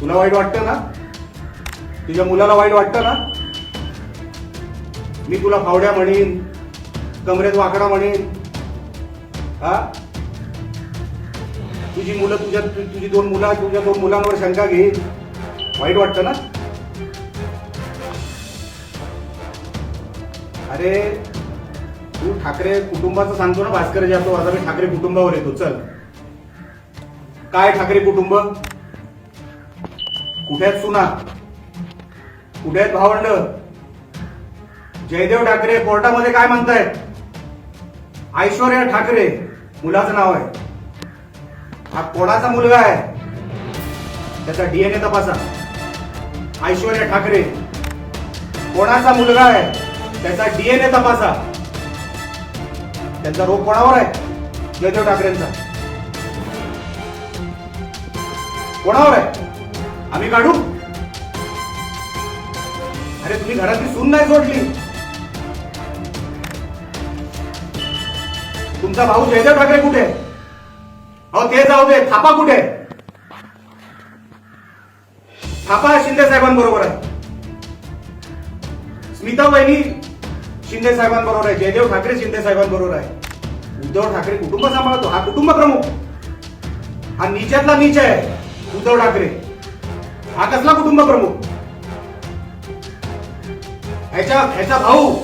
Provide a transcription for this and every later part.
तुला वाईट वाटतं ना? तुझ्या मुलाला वाईट वाटतं ना? मी तुला फावड्या म्हणेन कमरेत वाकडा म्हणेन. हा? तुझी मुलं तुझ्या तुझी दोन मुलं तुझ्या दोन मुलांवर शंका घेईल वाईट वाटतं ना? अरे तू ठाकरे कुटुंबाचं सांगतो ना भास्कर जातो आता मी ठाकरे कुटुंबावर येतो. चल. काय ठाकरे कुटुंब? कुठे आहेत सुना? कुठे आहेत भावंड? जयदेव ठाकरे कोर्टामध्ये काय म्हणतायत? ऐश्वर्या ठाकरे मुलाचं नाव आहे. हा कोणाचा मुलगा आहे? त्याचा डीएनए तपासा. ऐश्वर्या ठाकरे कोणाचा मुलगा आहे? त्याचा डीएनए तपासा. त्यांचा रोग कोणावर आहे? जयदेव ठाकरेंचा. कोणावर आहे? आम्ही काढू? अरे तुम्ही घरातली सून नाही सोडली. तुमचा भाऊ जयदेव ठाकरे कुठे? आहे? अहो ते जाऊ दे. थापा कुठे? आहे? थापा शिंदे साहेबांबरोबर आहे. स्मिता वहिनी शिंदे साहेबांबरोबर आहे. जयदेव ठाकरे शिंदे साहेबांबरोबर आहे. उद्धव ठाकरे कुटुंब सांभाळतो. हा कुटुंब प्रमुख हा नीचातला नीच आहे. उद्धव ठाकरे. हा कसला कुटुंब प्रमुख? ह्याच्या ह्याचा भाऊ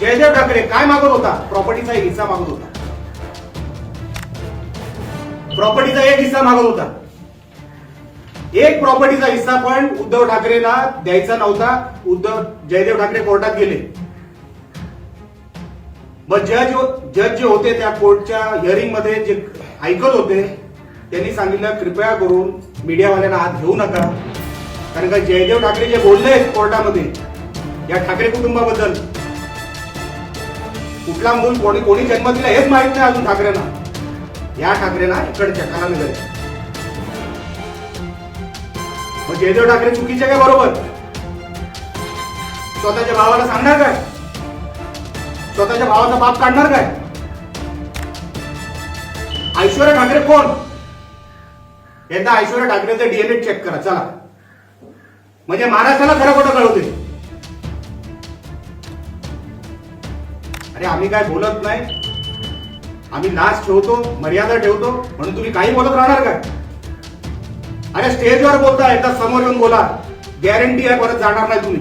जयदेव ठाकरे काय मागत होता? प्रॉपर्टीचा एक हिस्सा मागत होता. प्रॉपर्टीचा एक हिस्सा मागत होता. एक प्रॉपर्टीचा हिस्सा पण उद्धव ठाकरेला द्यायचा नव्हता. उद्धव जयदेव ठाकरे कोर्टात गेले. मग जज जज हो, जे होते त्या कोर्टच्या हिअरिंगमध्ये जे ऐकत होते त्यांनी सांगितलं कृपया करून मीडियावाल्यांना हात घेऊ नका. कारण का जयदेव ठाकरे जे बोलले कोर्टामध्ये या ठाकरे कुटुंबाबद्दल कुठला मूल कोणी कोणी जन्म दिला हेच माहीत नाही अजून ठाकरेंना. या ठाकरेंना इकडच्या कलानगर मग जयदेव ठाकरे चुकीचे काय बरोबर? स्वतःच्या भावाला सांगणार काय? स्वतःच्या भावाचा बाप काढणार काय? ऐश्वर्या ठाकरे कोण? एकदा ऐश्वर्या ठाकरेचं डीएनए चेक करा चला. म्हणजे महाराष्ट्राला खरं खोटं कळवते अरे आम्ही काय बोलत नाही? आम्ही लाच ठेवतो मर्यादा ठेवतो म्हणून तुम्ही काही बोलत राहणार काय अरे स्टेजवर बोलता एकदा समोर येऊन बोला. गॅरंटी आहे परत जाणार नाही तुम्ही.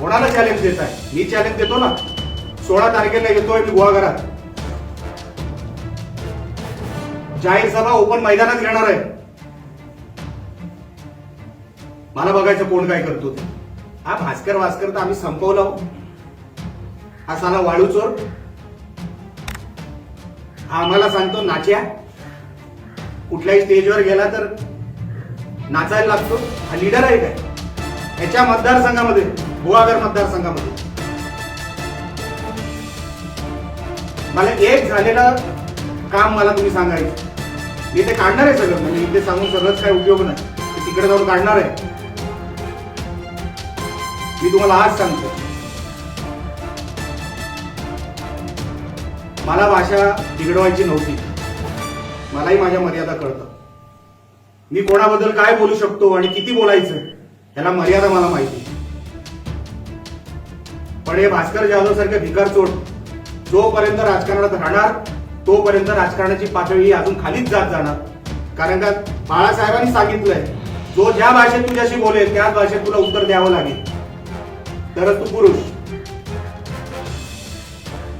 कोणाला चॅलेंज देत आहे मी चॅलेंज देतो ना. सोळा तारखेला येतोय मी घरात. जाहीर सभा ओपन मैदानात घेणार आहे. मला बघायचं कोण काय करतो ते. हा भास्कर भास्कर तर आम्ही संपवला हो. हा. साला वाळू चोर. हा आम्हाला सांगतो नाच्या. कुठल्याही स्टेजवर गेला तर नाचायला लागतो. हा लिडर आहे काय? याच्या मतदारसंघामध्ये गोवागर मतदारसंघामध्ये. मला एक झालेलं काम मला तुम्ही सांगायचं. मी ते काढणार आहे सगळं. म्हणजे इथे सांगून सगळंच काय उपयोग नाही. ते तिकडे जाऊन काढणार आहे. मी तुम्हाला आज सांगतो. मला भाषा बिघडवायची नव्हती. मलाही माझ्या मर्यादा कळतं मी कोणाबद्दल काय बोलू शकतो आणि किती बोलायचं याला मर्यादा मला माहिती पण हे भास्कर जाधव सारखे भिकार चोट जोपर्यंत राजकारणात राहणार तोपर्यंत राजकारणाची पातळी ही अजून खालीच जात जाणार. कारण का बाळासाहेबांनी सांगितलंय जो ज्या भाषेत तुझ्याशी बोलेल त्याच भाषेत तुला उत्तर द्यावं लागेल. तरच तू पुरुष.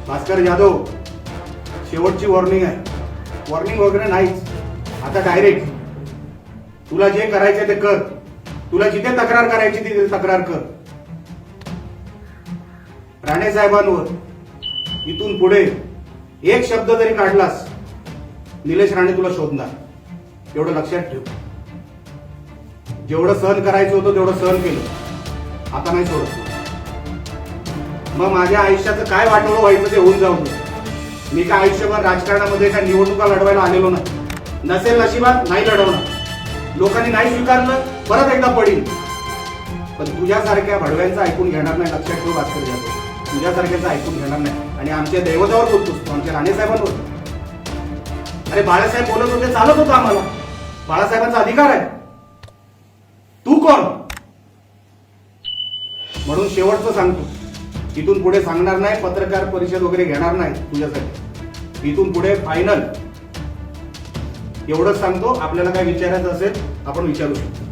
भास्कर जाधव शेवटची वॉर्निंग आहे. वॉर्निंग वगैरे नाहीच. आता डायरेक्ट तुला जे करायचे ते कर. तुला जिथे तक्रार करायची तिथे तक्रार कर. राणे साहेबांवर इथून पुढे एक शब्द जरी काढलास निलेश राणे तुला शोधणार. एवढं लक्षात ठेव. जेवढं सहन करायचं होतं तेवढं सहन केलं. आता नाही सोडत. मग माझ्या आयुष्याचं काय वाटवलं व्हायचं ते होऊन जाऊ मी काय आयुष्यभर राजकारणामध्ये काय निवडणुका लढवायला आलेलो नाही. नसेल नशिबात नाही लढवणार. लोकांनी नाही स्वीकारलं परत एकदा पडील पण तुझ्यासारख्या भडव्यांचं ऐकून घेणार नाही लक्षात ठेव भास्कर जातो तुझ्यासारख्याचं ऐकून घेणार नाही. आणि आमच्या दैवतावर बोलतोस तू, आमच्या राणेसाहेबांवर. अरे बाळासाहेब बोलत होते चालत होतं आम्हाला. बाळासाहेबांचा अधिकार आहे. तू कोण? म्हणून शेवटचं सांगतो. इथून पुढे सांगणार नाही पत्रकार परिषद वगैरे घेणार नाही तुझ्यासाठी. इथून पुढे फायनल एवढंच सांगतो. आपल्याला काय विचारायचं असेल आपण विचारू शकतो.